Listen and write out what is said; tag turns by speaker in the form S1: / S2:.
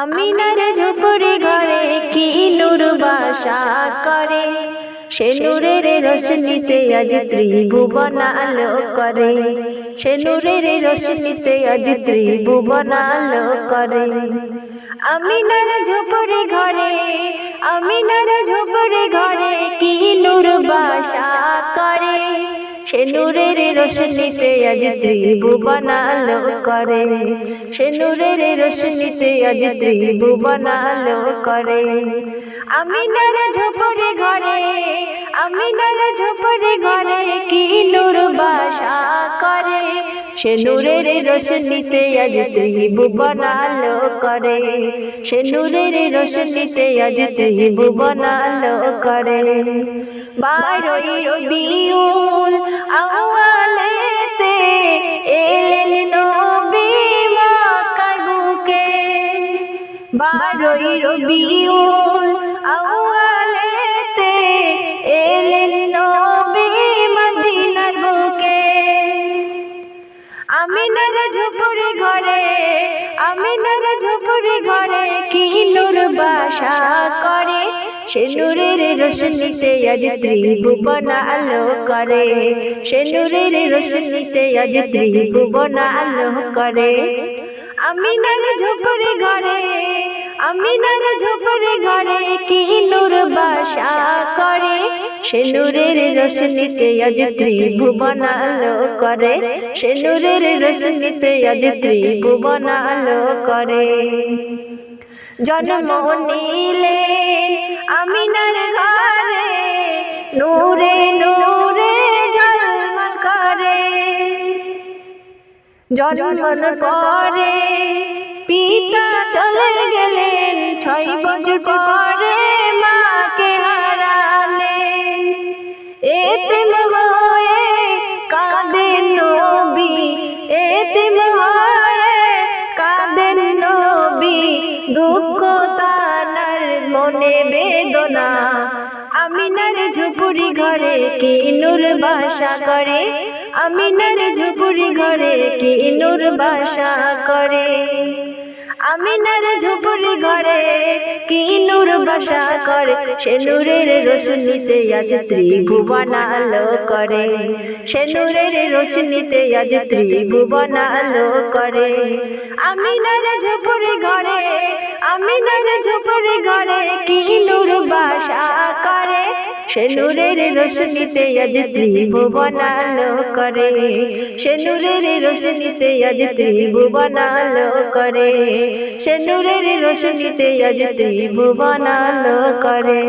S1: আমিনার ঝুপড়ি ঘরে কি নূর বাসা করে? সে নূরের রশ্মিতে আজ ত্রিভুবন আলো করে। সে নূরের রশ্মিতে আজ ত্রিভুবন আলো করে। আমিনার ঝুপড়ি ঘরে আমিনার ঝুপড়ি ঘরে কি নূর বাসা করে? সে নূরের রোশনীতে আজ ত্রিভুবন আলো করে। সে নূরের রোশনীতে আজ ত্রিভুবন আলো করে। আমিনার ঝোপড়ে ঘরে আমিনার ঝোপড়ে ঘরে কি নূর বাসা করে? সে নূরের রোশনীতে আজ ত্রিভুবন আলো করে। সে নূরের রোশনীতে আজ ত্রিভুবন আলো করে। বারোই রবিউল আওয়ালেতে এলেন নবী মক্কার বুকে। বারোই রবিউল আমিনার ঝুপড়ি ঘরে, আমিনার ঝুপড়ি ঘরে কি নূর বাসা করে? সে নূরের রোশনীতে আজ ত্রিভুবন আলো করে। সে নূরের রোশনীতে আজ ত্রিভুবন আলো করে। ঘরে, আমিনার ঝুপড়ি ঘরে কি নূর বাসা করে সে নূরের রোশনীতে আজ ত্রিভুবন আলো করে। সে নূরের রোশনীতে আজ ত্রিভুবন আলো করে। জন্ম নিলে আমিনার ঘরে, নূরে নূরে ঝলমল করে। জন্মন পরে পিতা চলে গেলেন ছয় বছর পরে। এতিম হয়ে নবী, এতিম হয়ে নবী, দুঃখ মনে বেদনা। আমিনার ঝুপুরি ঘরে কি নূর বাসা করে? আমিনার ঝুপুরি ঘরে কি নূর বাসা করে? আমিনার ঝুপুরি ঘরে কি নূর বাসা করে? সে নূরের রোশনীতে আজ ত্রিভুবন আলো করে। সে নূরের রোশনীতে আজ ত্রিভুবন আলো করে। আমিনার ঝুপুরি ঘরে আমিনার ঝুপুরি ঘরে কি নূর বাসা করে? সে নূরের রোশনিতে আজ ত্রিভুবন আলো করে। সে নূরের রোশনিতে আজ ত্রিভুবন আলো করে। সে নূরের রোশনিতে আজ ত্রিভুবন আলো করে।